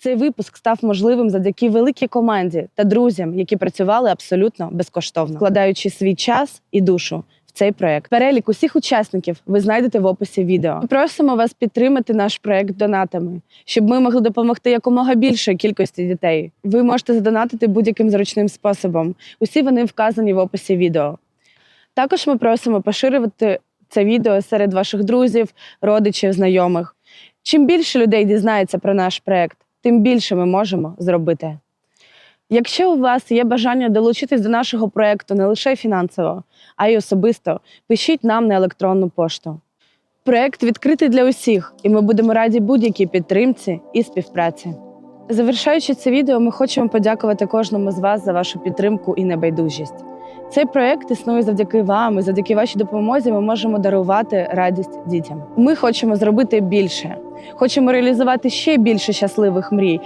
Цей випуск став можливим завдяки великій команді та друзям, які працювали абсолютно безкоштовно, вкладаючи свій час і душу в цей проект. Перелік усіх учасників ви знайдете в описі відео. Ми просимо вас підтримати наш проект донатами, щоб ми могли допомогти якомога більшої кількості дітей. Ви можете задонатити будь-яким зручним способом. Усі вони вказані в описі відео. Також ми просимо поширювати це відео серед ваших друзів, родичів, знайомих. Чим більше людей дізнається про наш проект, тим більше ми можемо зробити. Якщо у вас є бажання долучитись до нашого проекту не лише фінансово, а й особисто, пишіть нам на електронну пошту. Проект відкритий для усіх, і ми будемо раді будь-якій підтримці і співпраці. Завершаючи це відео, ми хочемо подякувати кожному з вас за вашу підтримку і небайдужість. Цей проект існує завдяки вам, і завдяки вашій допомозі ми можемо дарувати радість дітям. Ми хочемо зробити більше, хочемо реалізувати ще більше щасливих мрій,